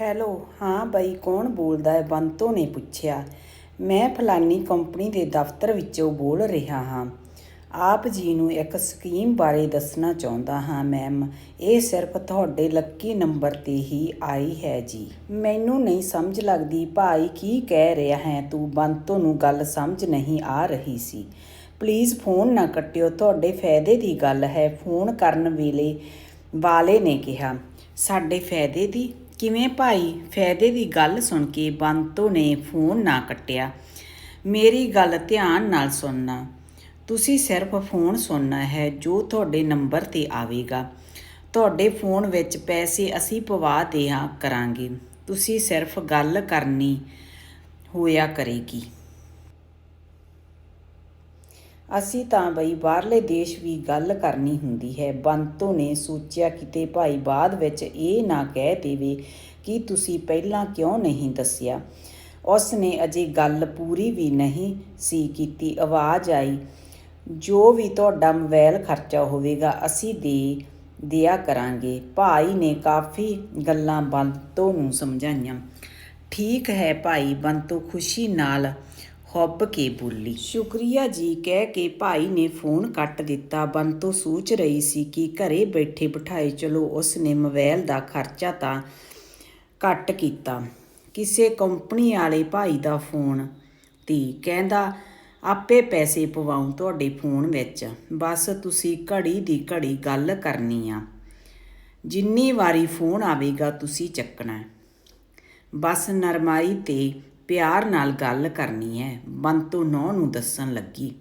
Hello, ਹਾਂ ਬਈ, ਕੌਣ ਬੋਲਦਾ ਹੈ? ਬੰਤੋ ਨੇ ਪੁੱਛਿਆ। ਮੈਂ ਫਲਾਨੀ ਕੰਪਨੀ ਦੇ ਦਫ਼ਤਰ ਵਿੱਚੋਂ ਬੋਲ ਰਿਹਾ ਹਾਂ। ਆਪ ਜੀ ਨੂੰ ਇੱਕ ਸਕੀਮ ਬਾਰੇ ਦੱਸਣਾ ਚਾਹੁੰਦਾ ਹਾਂ, ਮੈਮ। ਇਹ ਸਿਰਫ ਤੁਹਾਡੇ ਲੱਕੀ ਨੰਬਰ ਤੇ ਹੀ ਆਈ ਹੈ ਜੀ। ਮੈਨੂੰ ਨਹੀਂ ਸਮਝ ਲੱਗਦੀ, ਭਾਈ ਕੀ ਕਹਿ ਰਿਹਾ ਹੈ? ਤੂੰ ਬੰਤੋ ਨੂੰ ਗੱਲ ਸਮਝ ਨਹੀਂ ਆ ਰਹੀ ਸੀ। ਪਲੀਜ਼ ਫੋਨ ਨਾ ਕੱਟਿਓ, ਤੁਹਾਡੇ ਫਾਇਦੇ ਦੀ ਗੱਲ ਹੈ। ਫੋਨ ਕਰਨ ਵੇਲੇ ਵਾਲੇ ਨੇ ਕਿਹਾ, ਸਾਡੇ ਫਾਇਦੇ ਦੀ ਕਿਵੇਂ ਭਾਈ? ਫਾਇਦੇ ਦੀ ਗੱਲ ਸੁਣ ਕੇ ਬੰਤੋ ਨੇ ਫੋਨ ਨਾ ਕੱਟਿਆ। ਮੇਰੀ ਗੱਲ ਧਿਆਨ ਨਾਲ ਸੁਣਨਾ। ਤੁਸੀਂ ਸਿਰਫ ਫੋਨ ਸੁਣਨਾ ਹੈ ਜੋ ਤੁਹਾਡੇ ਨੰਬਰ ਤੇ ਆਵੇਗਾ। ਤੁਹਾਡੇ ਫੋਨ ਵਿੱਚ ਪੈਸੇ ਅਸੀਂ ਪਵਾ ਦਿਆ ਕਰਾਂਗੇ। ਤੁਸੀਂ ਸਿਰਫ ਗੱਲ ਕਰਨੀ ਹੋਇਆ ਕਰੇਗੀ। ਅਸੀਂ ਤਾਂ ਬਈ ਬਾਹਰਲੇ ਦੇਸ਼ ਵੀ ਗੱਲ ਕਰਨੀ ਹੁੰਦੀ ਹੈ। ਬੰਤੋ ਨੇ ਸੋਚਿਆ ਕਿਤੇ ਭਾਈ ਬਾਅਦ ਵਿੱਚ ਇਹ ਨਾ ਕਹਿ ਦੇਵੇ ਕਿ ਤੁਸੀਂ ਪਹਿਲਾਂ ਕਿਉਂ ਨਹੀਂ ਦੱਸਿਆ। ਉਸ ਨੇ ਅਜੇ ਗੱਲ ਪੂਰੀ ਵੀ ਨਹੀਂ ਸੀ ਕੀਤੀ। ਆਵਾਜ਼ ਆਈ, ਜੋ ਵੀ ਤੁਹਾਡਾ ਮੋਬਾਈਲ ਖਰਚਾ ਹੋਵੇਗਾ, ਅਸੀਂ ਦੇ ਦਿਆ ਕਰਾਂਗੇ। ਭਾਈ ਨੇ ਕਾਫੀ ਗੱਲਾਂ ਬੰਤੋ ਨੂੰ ਸਮਝਾਈਆਂ। ਠੀਕ ਹੈ ਭਾਈ, ਬੰਤੋ ਖੁਸ਼ੀ ਨਾਲ ਹੁੱਬ ਕੇ ਬੋਲੀ। ਸ਼ੁਕਰੀਆ ਜੀ, ਕਹਿ ਕੇ ਭਾਈ ਨੇ ਫੋਨ ਕੱਟ ਦਿੱਤਾ। ਬੰਤੋ ਸੋਚ ਰਹੀ ਸੀ ਕਿ ਘਰੇ ਬੈਠੇ ਬਿਠਾਏ, ਚਲੋ ਉਸ ਨੇ ਮੋਬਾਈਲ ਦਾ ਖਰਚਾ ਤਾਂ ਘੱਟ ਕੀਤਾ। ਕਿਸੇ ਕੰਪਨੀ ਵਾਲੇ ਭਾਈ ਦਾ ਫੋਨ ਤੇ ਕਹਿੰਦਾ, ਆਪੇ ਪੈਸੇ ਪਵਾਉਂ ਤੁਹਾਡੇ ਫੋਨ ਵਿੱਚ। ਬਸ ਤੁਸੀਂ ਘੜੀ ਦੀ ਘੜੀ ਗੱਲ ਕਰਨੀ ਆ। ਜਿੰਨੀ ਵਾਰੀ ਫੋਨ ਆਵੇਗਾ, ਤੁਸੀਂ ਚੱਕਣਾ ਬਸ ਨਰਮਾਈ ਤੇ ਪਿਆਰ ਨਾਲ ਗੱਲ ਕਰਨੀ ਹੈ ਬੰਤੋ ਨੌ ਨੂੰ ਦੱਸਣ ਲੱਗੀ।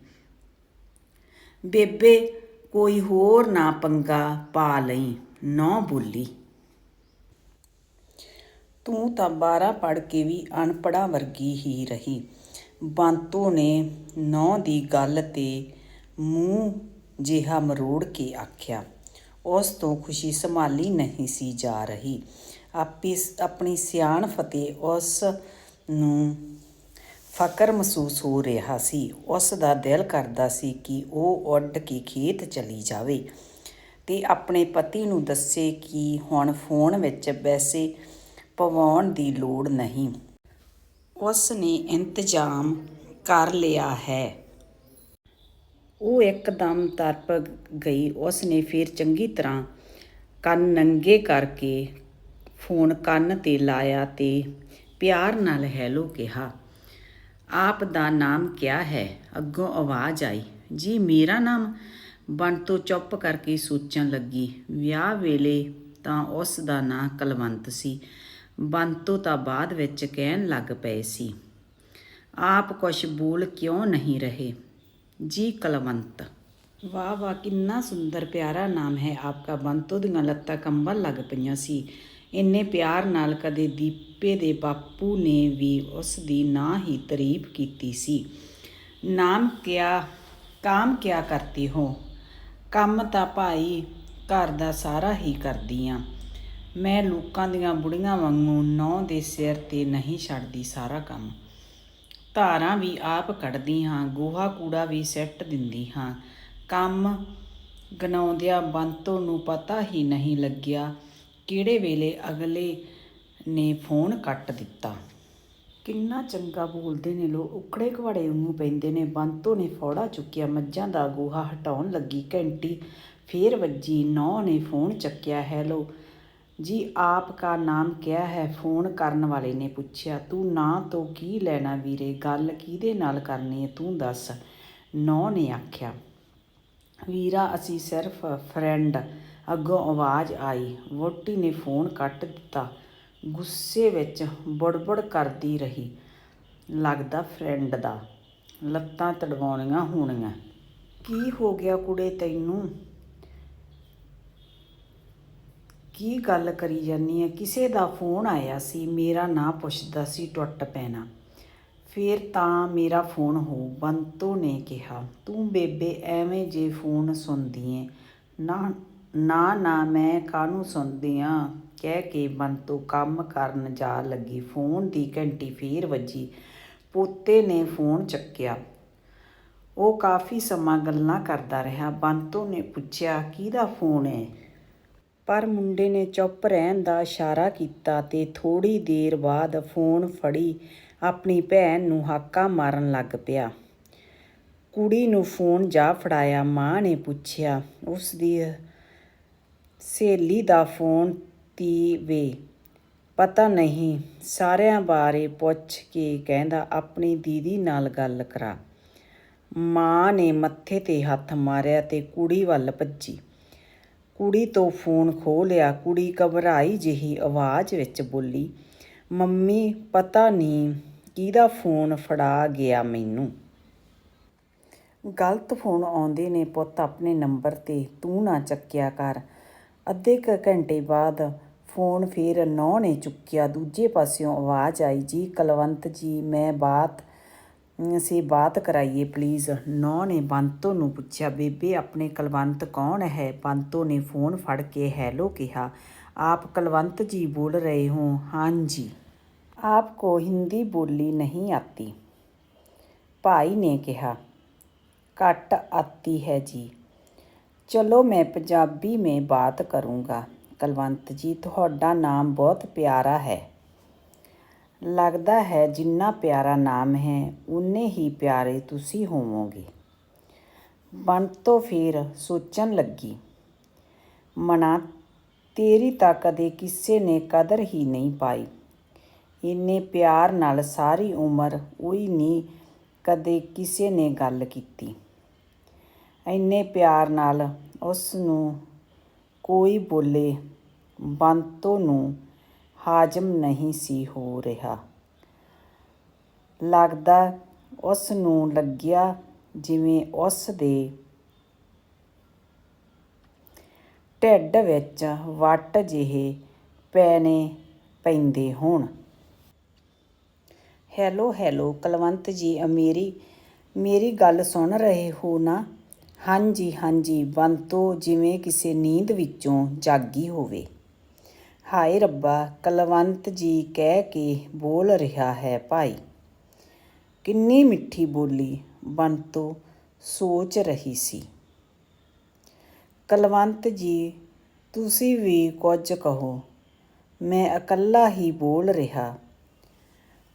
ਬੇਬੇ, ਕੋਈ ਹੋਰ ਨਾ ਪੰਗਾ ਪਾ ਲਈ ਨੌ ਬੋਲੀ। ਤੂੰ ਤਾਂ 12 ਪੜ੍ਹ ਕੇ ਵੀ ਅਨਪੜਾ ਵਰਗੀ ਹੀ ਰਹੀ। ਬੰਤੋ ਨੇ ਨੌ ਦੀ ਗੱਲ ਤੇ ਮੂੰਹ ਜਿਹਾ ਮਰੋੜ ਕੇ ਆਖਿਆ। ਉਸ ਤੋਂ ਖੁਸ਼ੀ ਸੰਭਾਲੀ ਨਹੀਂ ਸੀ ਜਾ ਰਹੀ। ਆਪੀ, ਆਪਣੀ ਸਿਆਣ ਤੇ ਉਸ ਨੂੰ ਫਕਰ ਮਹਿਸੂਸ ਹੋ ਰਿਹਾ ਸੀ। ਉਸ ਦਾ ਦਿਲ ਕਰਦਾ ਸੀ ਕਿ ਉਹ ਉੱਡ ਕੇ ਖੇਤ ਚਲੀ ਜਾਵੇ ਤੇ ਆਪਣੇ ਪਤੀ ਨੂੰ ਦੱਸੇ ਕਿ ਹੁਣ ਫੋਨ ਵਿੱਚ ਪੈਸੇ ਪਵਾਉਣ ਦੀ ਲੋੜ ਨਹੀਂ। ਉਸ ਨੇ ਇੰਤਜ਼ਾਮ ਕਰ ਲਿਆ ਹੈ। ਉਹ ਇੱਕਦਮ ਤਰਪ ਗਈ। ਉਸ ਨੇ ਫਿਰ ਚੰਗੀ ਤਰ੍ਹਾਂ ਕੰਨ ਨੰਗੇ ਕਰਕੇ ਫੋਨ ਕੰਨ ਤੇ ਲਾਇਆ ਤੇ ਪਿਆਰ ਨਾਲ ਹੈਲੋ ਕਿਹਾ। ਆਪ ਦਾ ਨਾਮ ਕਿਆ ਹੈ? ਅੱਗੋਂ ਆਵਾਜ਼ ਆਈ, ਜੀ, ਮੇਰਾ ਨਾਮ? ਬੰਤੋ ਚੁੱਪ ਕਰਕੇ ਸੋਚਣ ਲੱਗੀ। ਵਿਆਹ ਵੇਲੇ ਤਾਂ ਉਸ ਦਾ ਨਾਂ ਕਲਵੰਤ ਸੀ। ਬੰਤੋ ਤਾਂ ਬਾਅਦ ਵਿੱਚ ਕਹਿਣ ਲੱਗ ਪਏ ਸੀ, ਆਪ ਕੁਛ ਬੋਲ ਕਿਉਂ ਨਹੀਂ ਰਹੇ? ਜੀ, ਕਲਵੰਤ। ਵਾਹ ਵਾਹ, ਕਿੰਨਾ ਸੁੰਦਰ, ਪਿਆਰਾ ਨਾਮ ਹੈ ਆਪਕਾ। ਬੰਤੋ ਦੀਆਂ ਲੱਤਾਂ ਕੰਬਣ ਲੱਗ ਪਈਆਂ ਸੀ। ਇੰਨੇ ਪਿਆਰ ਨਾਲ ਕਦੇ ਦੀਪੇ ਦੇ ਬਾਪੂ ਨੇ ਵੀ ਉਸ ਦੀ ਨਾ ਹੀ ਤਾਰੀਫ ਕੀਤੀ ਸੀ। ਨਾਮ ਕਿਆ, ਕਾਮ ਕਿਆ ਕਰਤੀ ਹੋ? ਕੰਮ ਤਾਂ ਭਾਈ ਘਰ ਦਾ ਸਾਰਾ ਹੀ ਕਰਦੀ ਆ। ਮੈਂ ਲੋਕਾਂ ਦੀਆਂ ਬੁੜੀਆਂ ਵਾਂਗੂ ਨੌ ਦੇ ਸਿਰ ਤੇ ਨਹੀਂ ਛੱਡਦੀ ਸਾਰਾ ਕੰਮ। ਧਾਰਾਂ ਵੀ ਆਪ ਕੱਢਦੀ ਹਾਂ ਗੋਹਾ ਕੂੜਾ ਵੀ ਸੈੱਟ ਦਿੰਦੀ ਹਾਂ ਕੰਮ ਗਨਾਉਂਦਿਆਂ ਬੰਤੋ ਨੂੰ ਪਤਾ ਹੀ ਨਹੀਂ ਲੱਗਿਆ ਕਿਹੜੇ ਵੇਲੇ ਅਗਲੇ ਨੇ ਫੋਨ ਕੱਟ ਦਿੱਤਾ। ਕਿੰਨਾ ਚੰਗਾ ਬੋਲਦੇ ਨੇ ਲੋ ਉਖੜੇ ਘਵਾੜੇ ਵਾਂਗੂ ਪੈਂਦੇ ਨੇ। ਬੰਤੋ ਨੇ ਫੌੜਾ ਚੁੱਕਿਆ। ਮੱਝਾਂ ਦਾ ਗੋਹਾ ਹਟਾਉਣ ਲੱਗੀ ਘੰਟੀ। ਫੇਰ ਵੱਜੀ ਨੌ ਨੇ ਫੋਨ ਚੱਕਿਆ। ਹੈਲੋ, ਜੀ ਆਪ ਕਾ ਨਾਮ ਕਿਆ ਹੈ? ਫੋਨ ਕਰਨ ਵਾਲੇ ਨੇ ਪੁੱਛਿਆ। ਤੂੰ ਨਾਂ ਤੋਂ ਕੀ ਲੈਣਾ ਵੀਰੇ? ਗੱਲ ਕਿਹਦੇ ਨਾਲ ਕਰਨੀ ਹੈ? ਤੂੰ ਦੱਸ। ਨੌ ਨੇ ਆਖਿਆ। ਵੀਰਾ, ਅਸੀਂ ਸਿਰਫ ਫਰੈਂਡ। ਅੱਗੋਂ ਆਵਾਜ਼ ਆਈ। ਵੋਟੀ ਨੇ ਫੋਨ ਕੱਟ ਦਿੱਤਾ। ਗੁੱਸੇ ਵਿੱਚ ਬੜਬੜ ਕਰਦੀ ਰਹੀ। ਲੱਗਦਾ ਫਰੈਂਡ ਦਾ, ਲੱਤਾਂ ਤੜਵਾਉਣੀਆਂ ਹੋਣੀਆਂ। ਕੀ ਹੋ ਗਿਆ ਕੁੜੇ ਤੈਨੂੰ? ਕੀ ਗੱਲ ਕਰੀ ਜਾਨੀ ਹੈ ਕਿਸੇ ਦਾ ਫੋਨ ਆਇਆ ਸੀ, ਮੇਰਾ ਨਾਂ ਪੁੱਛਦਾ ਸੀ, ਟੁੱਟ ਪੈਣਾ। ਫੇਰ ਤਾਂ ਮੇਰਾ ਫੋਨ ਹੋ, ਬੰਤੋ ਨੇ ਕਿਹਾ। ਤੂੰ ਬੇਬੇ, ਐਵੇਂ ਜੇ ਫੋਨ ਸੁਣਦੀ ਏ ਨਾ ਨਾ ਨਾ ਮੈਂ ਕਾਹਨੂੰ ਸੁਣਦੀ ਆ? ਕਹਿ ਕੇ ਬੰਤੋ ਕੰਮ ਕਰਨ ਜਾ ਲੱਗੀ। ਫੋਨ ਦੀ ਘੰਟੀ ਫੇਰ ਵੱਜੀ। ਪੋਤੇ ਨੇ ਫੋਨ ਚੱਕਿਆ। ਉਹ ਕਾਫੀ ਸਮਾਂ ਗੱਲਾਂ ਕਰਦਾ ਰਿਹਾ। ਬੰਤੋ ਨੇ ਪੁੱਛਿਆ, ਕਿਹਦਾ ਫੋਨ ਹੈ ਪਰ ਮੁੰਡੇ ਨੇ ਚੁੱਪ ਰਹਿਣ ਦਾ ਇਸ਼ਾਰਾ ਕੀਤਾ ਤੇ ਥੋੜੀ ਦੇਰ ਬਾਅਦ ਫੋਨ ਫੜੀ। ਆਪਣੀ ਭੈਣ ਨੂੰ ਹਾਕਾ ਮਾਰਨ ਲੱਗ ਪਿਆ। ਕੁੜੀ ਨੂੰ ਫੋਨ ਜਾ ਫੜਾਇਆ। ਮਾਂ ਨੇ ਪੁੱਛਿਆ ਉਸ ਦੀ ਸਹੇਲੀ ਦਾ ਫੋਨ ਤੀ ਵੇ। ਪਤਾ ਨਹੀਂ, ਸਾਰਿਆਂ ਬਾਰੇ ਪੁੱਛ ਕੇ ਕਹਿੰਦਾ, ਆਪਣੀ ਦੀਦੀ ਨਾਲ ਗੱਲ ਕਰਾ। ਮਾਂ ਨੇ ਮੱਥੇ ਤੇ ਹੱਥ ਮਾਰਿਆ ਤੇ ਕੁੜੀ ਵੱਲ ਭੱਜੀ। ਕੁੜੀ ਤੋਂ ਫੋਨ ਖੋਹ ਲਿਆ, ਕੁੜੀ ਘਬਰਾਈ ਜਿਹੀ ਆਵਾਜ਼ ਵਿੱਚ ਬੋਲੀ, ਮੰਮੀ, ਪਤਾ ਨਹੀਂ ਕਿਹਦਾ ਫੋਨ ਫੜਾ ਗਿਆ ਮੈਨੂੰ? ਗਲਤ ਫੋਨ ਆਉਂਦੇ ਨੇ ਪੁੱਤ, ਆਪਣੇ ਨੰਬਰ ਤੇ ਤੂੰ ਨਾ ਚੱਕਿਆ ਕਰ। ਅੱਧੇ ਕੁ ਘੰਟੇ ਬਾਅਦ ਫੋਨ ਫਿਰ ਨੌ ਨੇ ਚੁੱਕਿਆ ਦੂਜੇ ਪਾਸਿਓਂ ਆਵਾਜ਼ ਆਈ ਜੀ ਕਲਵੰਤ ਜੀ ਮੈਂ ਬਾਤ ਅਸੀਂ ਬਾਤ ਕਰਾਈਏ ਪਲੀਜ਼ ਨੌ ਨੇ ਬੰਤੋ ਨੂੰ ਪੁੱਛਿਆ ਬੇਬੇ ਆਪਣੇ ਕਲਵੰਤ ਕੌਣ ਹੈ ਬੰਤੋ ਨੇ ਫੋਨ ਫੜ ਕੇ ਹੈਲੋ ਕਿਹਾ ਆਪ ਕਲਵੰਤ ਜੀ बोल रहे हो हाँ जी आपको हिंदी बोली नहीं आती ਭਾਈ ਨੇ ਕਿਹਾ ਘੱਟ ਆਤੀ ਹੈ ਜੀ ਚਲੋ ਮੈਂ ਪੰਜਾਬੀ ਮੇਂ ਬਾਤ ਕਰੂੰਗਾ। ਕਲਵੰਤ ਜੀ, ਤੁਹਾਡਾ ਨਾਮ ਬਹੁਤ ਪਿਆਰਾ ਹੈ। ਲੱਗਦਾ ਹੈ ਜਿੰਨਾ ਪਿਆਰਾ ਨਾਮ ਹੈ ਉਨੇ ਹੀ ਪਿਆਰੇ ਤੁਸੀਂ ਹੋਵੋਗੇ। ਬੰਤੋ ਫਿਰ ਸੋਚਣ ਲੱਗੀ। ਮਨਾ, ਤੇਰੀ ਤਾਂ ਕਦੇ ਕਿਸੇ ਨੇ ਕਦਰ ਹੀ ਨਹੀਂ ਪਾਈ। ਇੰਨੇ ਪਿਆਰ ਨਾਲ ਸਾਰੀ ਉਮਰ ਉਹੀ ਨਹੀਂ ਕਦੇ ਕਿਸੇ ਨੇ ਗੱਲ ਕੀਤੀ। ਇੰਨੇ ਪਿਆਰ ਨਾਲ ਉਸ ਨੂੰ ਕੋਈ ਬੋਲੇ ਬੰਤੋ ਨੂੰ ਹਾਜ਼ਮ ਨਹੀਂ ਸੀ ਹੋ ਰਿਹਾ। ਲੱਗਦਾ ਉਸ ਨੂੰ ਲੱਗਿਆ ਜਿਵੇਂ ਉਸ ਦੇ ਢਿੱਡ ਵਿੱਚ ਵੱਟ ਜਿਹੇ ਪੈਣੇ ਪੈਂਦੇ ਹੋਣ। ਹੈਲੋ ਹੈਲੋ, ਕਲਵੰਤ ਜੀ, ਅਮੀਰੀ, ਮੇਰੀ ਗੱਲ ਸੁਣ ਰਹੇ ਹੋ ਨਾ? ਹਾਂਜੀ ਹਾਂਜੀ ਬੰਤੋ ਜਿਵੇਂ ਕਿਸੇ ਨੀਂਦ ਵਿੱਚੋਂ ਜਾਗੀ ਹੋਵੇ। ਹਾਏ ਰੱਬਾ, ਕਲਵੰਤ ਜੀ ਕਹਿ ਕੇ ਬੋਲ ਰਿਹਾ ਹੈ ਭਾਈ। ਕਿੰਨੀ ਮਿੱਠੀ ਬੋਲੀ ਬੰਤੋ ਸੋਚ ਰਹੀ ਸੀ। ਕਲਵੰਤ ਜੀ, ਤੁਸੀਂ ਵੀ ਕੁਝ ਕਹੋ, ਮੈਂ ਇਕੱਲਾ ਹੀ ਬੋਲ ਰਿਹਾ।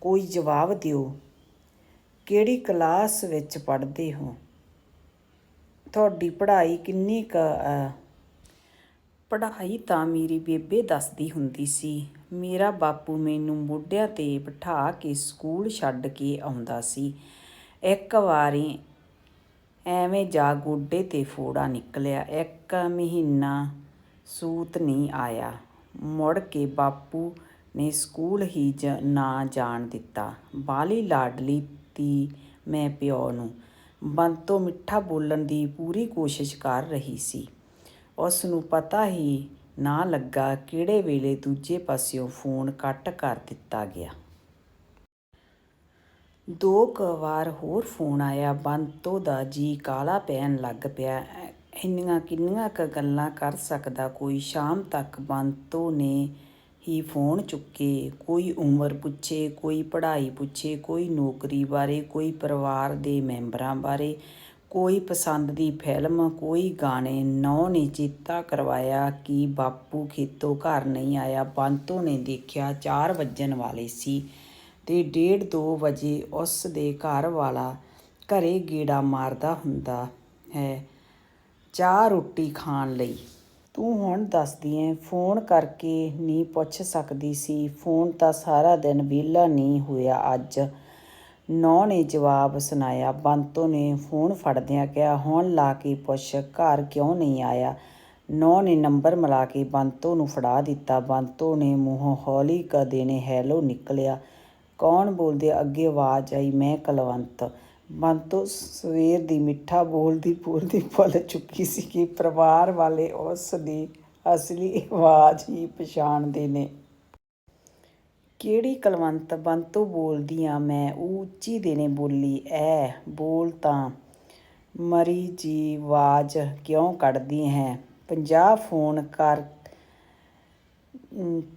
ਕੋਈ ਜਵਾਬ ਦਿਓ, ਕਿਹੜੀ ਕਲਾਸ ਵਿੱਚ ਪੜ੍ਹਦੇ ਹੋ? ਤੁਹਾਡੀ ਪੜ੍ਹਾਈ ਕਿੰਨੀ ਕ ਪੜ੍ਹਾਈ ਤਾਂ ਮੇਰੀ ਬੇਬੇ ਦੱਸਦੀ ਹੁੰਦੀ ਸੀ। ਮੇਰਾ ਬਾਪੂ ਮੈਨੂੰ ਮੋਢਿਆਂ ਤੇ ਬਿਠਾ ਕੇ ਸਕੂਲ ਛੱਡ ਕੇ ਆਉਂਦਾ ਸੀ। ਇੱਕ ਵਾਰੀ ਐਵੇਂ ਜਾ ਗੋਡੇ ਤੇ ਫੋੜਾ ਨਿਕਲਿਆ। ਇੱਕ ਮਹੀਨਾ ਸੂਤ ਨਹੀਂ ਆਇਆ। ਮੁੜ ਕੇ ਬਾਪੂ ਨੇ ਸਕੂਲ ਹੀ ਜ, ਨਾ ਜਾਣ ਦਿੱਤਾ। ਬਾਲੀ ਲਾਡਲੀ ਤੀ ਮੈਂ ਪਿਓ ਨੂੰ। ਬੰਤੋ ਮਿੱਠਾ ਬੋਲਣ ਦੀ ਪੂਰੀ ਕੋਸ਼ਿਸ਼ ਕਰ ਰਹੀ ਸੀ। ਉਸ ਨੂੰ ਪਤਾ ਹੀ ਨਾ ਲੱਗਾ ਕਿਹੜੇ ਵੇਲੇ ਦੂਜੇ ਪਾਸਿਓਂ ਫੋਨ ਕੱਟ ਕਰ ਦਿੱਤਾ ਗਿਆ। ਦੋ ਕੁ ਵਾਰ ਹੋਰ ਫੋਨ ਆਇਆ ਬੰਤੋ ਦਾ ਜੀ ਕਾਲਾ ਪੈਣ ਲੱਗ ਪਿਆ। ਐ- ਇੰਨੀਆਂ ਕਿੰਨੀਆਂ ਕ ਗੱਲਾਂ ਕਰ ਸਕਦਾ ਕੋਈ ਸ਼ਾਮ ਤੱਕ ਬੰਤੋ ਨੇ ਹੀ ਫੋਨ ਚੁੱਕੇ। ਕੋਈ ਉਮਰ ਪੁੱਛੇ, ਕੋਈ ਪੜ੍ਹਾਈ ਪੁੱਛੇ, ਕੋਈ ਨੌਕਰੀ ਬਾਰੇ, ਕੋਈ ਪਰਿਵਾਰ ਦੇ ਮੈਂਬਰਾਂ ਬਾਰੇ, ਕੋਈ ਪਸੰਦ ਦੀ ਫਿਲਮ, ਕੋਈ ਗਾਣੇ। ਨੌ ਨੇ ਚੇਤਾ ਕਰਵਾਇਆ ਕਿ ਬਾਪੂ ਖੇਤੋਂ ਘਰ ਨਹੀਂ ਆਇਆ। ਬੰਤੋ ਨੇ ਦੇਖਿਆ 4 ਵੱਜਣ ਵਾਲੇ ਸੀ ਤੇ ਡੇਢ 2 ਵਜੇ ਉਸ ਦੇ ਘਰ ਵਾਲਾ ਘਰੇ ਗੇੜਾ ਮਾਰਦਾ ਹੁੰਦਾ ਹੈ। ਚਾਹ ਰੋਟੀ ਖਾਣ ਲਈ ਤੂੰ ਹੁਣ ਦੱਸਦੀ ਐ ਫੋਨ ਕਰਕੇ ਨਹੀਂ ਪੁੱਛ ਸਕਦੀ ਸੀ। ਫੋਨ ਤਾਂ ਸਾਰਾ ਦਿਨ ਵਿਹਲਾ ਨਹੀਂ ਹੋਇਆ ਅੱਜ। ਨੌ ਨੇ ਜਵਾਬ ਸੁਣਾਇਆ, ਬੰਤੋ ਨੇ ਫੋਨ ਫੜਦਿਆਂ ਕਿਹਾ, ਹੁਣ ਲਾ ਕੇ ਪੁੱਛ, ਘਰ ਕਿਉਂ ਨਹੀਂ ਆਇਆ? ਨੌ ਨੇ ਨੰਬਰ ਮਿਲਾ ਕੇ ਬੰਤੋ ਨੂੰ ਫੜਾ ਦਿੱਤਾ। ਬੰਤੋ ਨੇ ਮੂੰਹੋਂ, ਹੌਲੀ ਕਦੇ ਨੇ ਹੈਲੋ ਨਿਕਲਿਆ। ਕੌਣ ਬੋਲਦੇ, ਅੱਗੇ ਆਵਾਜ਼ ਆਈ, ਮੈਂ ਕਲਵੰਤ। ਬੰਤੋ ਸਵੇਰ ਦੀ ਮਿੱਠਾ ਬੋਲਦੀ ਬੋਲਦੀ ਭੁੱਲ ਚੁੱਕੀ ਸੀ ਕਿ ਪਰਿਵਾਰ ਵਾਲੇ ਉਸ ਦੀ ਅਸਲੀ ਆਵਾਜ਼ ਹੀ ਪਛਾਣਦੇ ਨੇ। ਕਿਹੜੀ ਕਲਵੰਤ ਬੰਤੋ ਬੋਲਦੀ ਆ ਮੈਂ ਉਹ ਉੱਚੀ ਦੇਨੇ ਬੋਲੀ ਐ ਬੋਲ ਤਾਂ ਮਰੀ ਜੀ ਆਵਾਜ਼ ਕਿਉਂ ਕੱਢਦੀ ਹੈ? 50 ਫੋਨ ਕਰ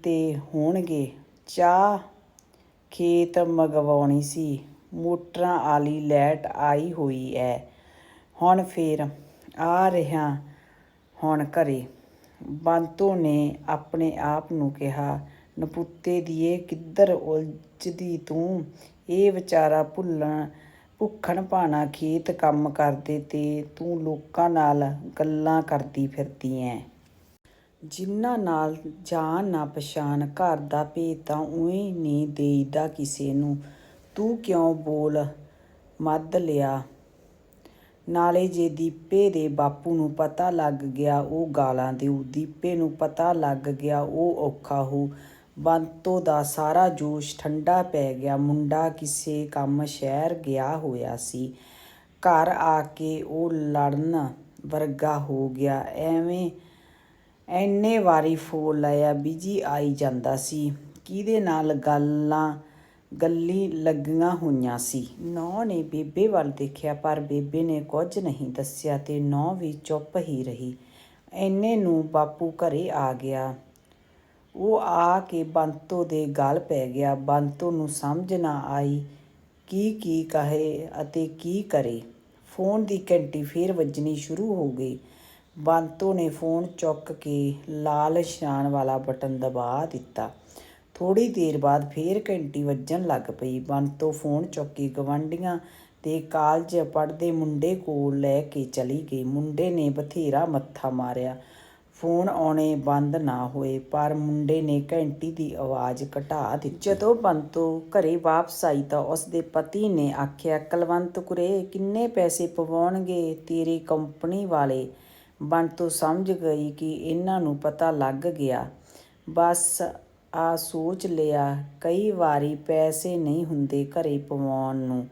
ਤੇ ਹੋਣਗੇ, ਚਾਹ ਖੇਤ ਮਗਵਾਉਣੀ ਸੀ। ਮੋਟਰਾਂ ਆਲੀ ਲੈਟ ਆਈ ਹੋਈ ਐ। ਹੁਣ ਫੇਰ ਆ ਰਿਹਾ ਹੁਣ ਘਰੇ। ਬੰਤੋ ਨੇ ਆਪਣੇ ਆਪ ਨੂੰ ਕਿਹਾ, ਨਪੁੱਤੇ ਦੀਏ, ਕਿੱਧਰ ਉਲਝਦੀ ਤੂੰ? ਇਹ ਵਿਚਾਰਾ ਭੁੱਲਣ, ਭੁੱਖਣ ਭਾਣਾ ਖੇਤ ਕੰਮ ਕਰਦੇ ਤੇ ਤੂੰ ਲੋਕਾਂ ਨਾਲ ਗੱਲਾਂ ਕਰਦੀ ਫਿਰਦੀ ਐ। ਜਿਨ੍ਹਾਂ ਨਾਲ ਜਾਣ ਨਾ ਪਛਾਣ, ਘਰ ਦਾ ਭੇਤ ਤਾਂ ਉਹੀ ਨਹੀਂ ਦੇਈਦਾ ਕਿਸੇ ਨੂੰ। ਤੂੰ ਕਿਉਂ ਬੋਲ ਮੱਧ ਲਿਆ? ਨਾਲੇ ਜੇ ਦੀਪੇ ਦੇ ਬਾਪੂ ਨੂੰ ਪਤਾ ਲੱਗ ਗਿਆ ਉਹ ਗਾਲਾਂ ਦੇਊ, ਦੀਪੇ ਨੂੰ ਪਤਾ ਲੱਗ ਗਿਆ ਉਹ ਔਖਾ ਹੋ ਬੰਤੋ ਦਾ ਸਾਰਾ ਜੋਸ਼ ਠੰਡਾ ਪੈ ਗਿਆ, ਮੁੰਡਾ ਕਿਸੇ ਕੰਮ ਸ਼ਹਿਰ ਗਿਆ ਹੋਇਆ ਸੀ। ਘਰ ਆ ਕੇ ਉਹ ਲੜਨ ਵਰਗਾ ਹੋ ਗਿਆ, ਐਵੇਂ ਐਨੇ ਵਾਰੀ ਫੋਨ ਲਾਇਆ, ਬਿਜ਼ੀ ਆਈ ਜਾਂਦਾ ਸੀ। ਕਿਹਦੇ ਨਾਲ ਗੱਲਾਂ ਗੱਲੀ ਲੱਗੀਆਂ ਹੋਈਆਂ ਸੀ। ਨੌ ਨੇ ਬੇਬੇ ਵੱਲ ਦੇਖਿਆ, ਪਰ ਬੇਬੇ ਨੇ ਕੁਝ ਨਹੀਂ ਦੱਸਿਆ ਤੇ ਨੌ ਵੀ ਚੁੱਪ ਹੀ ਰਹੀ। ਐਨੇ ਨੂੰ ਬਾਪੂ ਘਰੇ ਆ ਗਿਆ। ਉਹ ਆ ਕੇ ਬੰਤੋ ਦੇ ਗਲ ਪੈ ਗਿਆ। ਬੰਤੋ ਨੂੰ ਸਮਝ ਨਾ ਆਈ ਕੀ ਕੀ ਕਹੇ ਅਤੇ ਕੀ ਕਰੇ। ਫੋਨ ਦੀ ਘੰਟੀ ਫੇਰ ਵੱਜਣੀ ਸ਼ੁਰੂ ਹੋ ਗਈ। ਬੰਤੋ ਨੇ ਫੋਨ ਚੁੱਕ ਕੇ ਲਾਲ ਨਿਸ਼ਾਨ ਵਾਲਾ ਬਟਨ ਦਬਾ ਦਿੱਤਾ। ਥੋੜੀ ਦੇਰ ਬਾਅਦ ਫੇਰ ਘੰਟੀ ਵੱਜਣ ਲੱਗ ਪਈ। ਬੰਤੋ ਫੋਨ ਚੁੱਕੀ ਗਵੰਡੀਆਂ ਤੇ ਕਾਲਜ ਪੜ੍ਹਦੇ ਮੁੰਡੇ ਕੋਲ ਲੈ ਕੇ ਚਲੀ ਗਈ। ਮੁੰਡੇ ਨੇ ਬਥੇਰਾ ਮੱਥਾ ਮਾਰਿਆ। ਫੋਨ ਆਉਣੇ ਬੰਦ ਨਾ ਹੋਏ, ਪਰ ਮੁੰਡੇ ਨੇ ਘੰਟੀ ਦੀ ਆਵਾਜ਼ ਘਟਾ ਦਿੱਤੀ। ਜਦੋਂ ਬੰਤੋ ਘਰੇ ਵਾਪਸ ਆਈ ਤਾਂ ਉਸ ਦੇ ਪਤੀ ਨੇ ਆਖਿਆ, ਕਲਵੰਤ ਕੁਰੇ, ਕਿੰਨੇ ਪੈਸੇ ਪਵਾਉਣਗੇ ਤੇਰੀ ਕੰਪਨੀ ਵਾਲੇ? ਬੰਤੋ ਸਮਝ ਗਈ ਕਿ ਇਹਨਾਂ ਨੂੰ ਪਤਾ ਲੱਗ ਗਿਆ। ਬਸ ਆ ਸੋਚ ਲਿਆ, ਕਈ ਵਾਰੀ ਪੈਸੇ ਨਹੀਂ ਹੁੰਦੇ ਘਰੇ ਪਵਾਉਣ ਨੂੰ।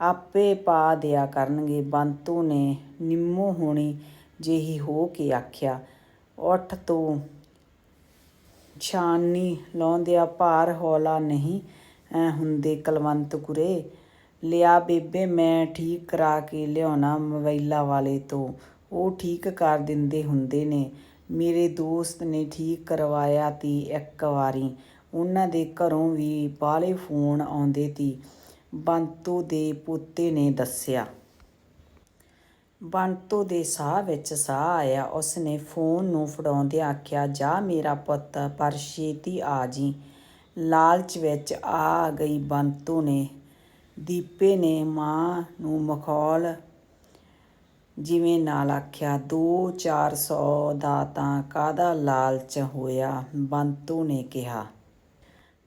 ਆਪੇ ਪਾ ਦਿਆ ਕਰਨਗੇ, ਬੰਤੂ ਨੇ ਨਿੰਮੋ ਹੋਣੀ ਜਿਹੀ ਹੋ ਕੇ ਆਖਿਆ। ਉੱਠ ਤੋਂ। ਛਾਨੀ ਲਾਉਂਦਿਆ ਭਾਰ ਹੌਲਾ ਨਹੀਂ ਹੁੰਦੇ ਕਲਵੰਤ ਕੁਰੇ ਲਿਆ ਬੇਬੇ, ਮੈਂ ਠੀਕ ਕਰਾ ਕੇ ਲਿਆਉਣਾ ਮੋਬਾਈਲਾਂ ਵਾਲੇ ਤੋਂ। ਉਹ ਠੀਕ ਕਰ ਦਿੰਦੇ ਹੁੰਦੇ ਨੇ। ਮੇਰੇ ਦੋਸਤ ਨੇ ਠੀਕ ਕਰਵਾਇਆ ਤੀ ਇੱਕ ਵਾਰੀ। ਉਹਨਾਂ ਦੇ ਘਰੋਂ ਵੀ ਬਾਹਲੇ ਫੋਨ ਆਉਂਦੇ ਤੀ। ਬੰਤੋ ਦੇ ਪੋਤੇ ਨੇ ਦੱਸਿਆ। ਬੰਤੋ ਦੇ ਸਾਹ ਵਿੱਚ ਸਾਹ ਆਇਆ। ਉਸਨੇ ਫੋਨ ਨੂੰ ਫੜਾਉਂਦਿਆਂ ਆਖਿਆ, ਜਾ ਮੇਰਾ ਪੁੱਤ, ਪਰ ਛੇਤੀ ਆ ਜੀ। ਲਾਲਚ ਵਿੱਚ ਆ ਗਈ ਬੰਤੋ ਨੇ। ਦੀਪੇ ਨੇ ਮਾਂ ਨੂੰ ਮਖੌਲ ਜਿਵੇਂ ਨਾਲ ਆਖਿਆ 2-400 ਦਾ ਤਾਂ ਕਾਦਾ ਲਾਲਚ ਹੋਇਆ, ਬੰਤੋ ਨੇ ਕਿਹਾ।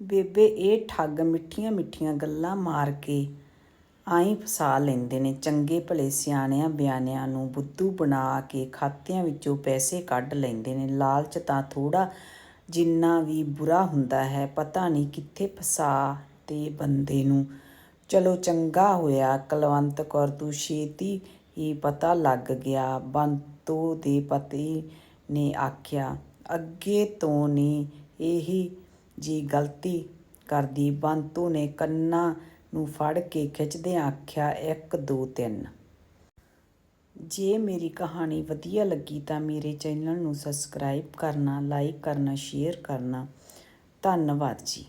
ਬੇਬੇ, ਇਹ ਠੱਗ ਮਿੱਠੀਆਂ ਮਿੱਠੀਆਂ ਗੱਲਾਂ ਮਾਰ ਕੇ ਆਈ ਫਸਾ ਲੈਂਦੇ ਨੇ। ਚੰਗੇ ਭਲੇ ਸਿਆਣਿਆਂ ਬਿਆਨਿਆਂ ਨੂੰ ਬੁੱਧੂ ਬਣਾ ਕੇ ਖਾਤਿਆਂ ਵਿੱਚੋਂ ਪੈਸੇ ਕੱਢ ਲੈਂਦੇ ਨੇ। ਲਾਲਚ ਤਾਂ ਥੋੜਾ ਜਿੰਨਾ ਵੀ ਬੁਰਾ ਹੁੰਦਾ ਹੈ, ਪਤਾ ਨਹੀਂ ਕਿੱਥੇ ਫਸਾ ਤੇ ਬੰਦੇ ਨੂੰ। ਚਲੋ ਚੰਗਾ ਹੋਇਆ, ਕਲਵੰਤ ਕੌਰ ਤੂੰ ਛੇਤੀ ਹੀ ਪਤਾ ਲੱਗ ਗਿਆ। ਬੰਤੂ ਦੇ ਪਤੀ ਨੇ ਆਖਿਆ, ਅੱਗੇ ਤੋਂ ਨਹੀਂ, ਇਹੀ ਜਿਹੀ ਗਲਤੀ ਕਰਦੀ। ਬੰਤੂ ਨੇ ਕੰਨਾਂ ਨੂੰ ਫੜ ਕੇ ਖਿੱਚਦਿਆਂ ਆਖਿਆ 1 2 3 ਜੇ ਮੇਰੀ ਕਹਾਣੀ ਵਧੀਆ ਲੱਗੀ ਤਾਂ ਮੇਰੇ ਚੈਨਲ ਨੂੰ ਸਬਸਕ੍ਰਾਈਬ ਕਰਨਾ, ਲਾਈਕ ਕਰਨਾ, ਸ਼ੇਅਰ ਕਰਨਾ। ਧੰਨਵਾਦ ਜੀ।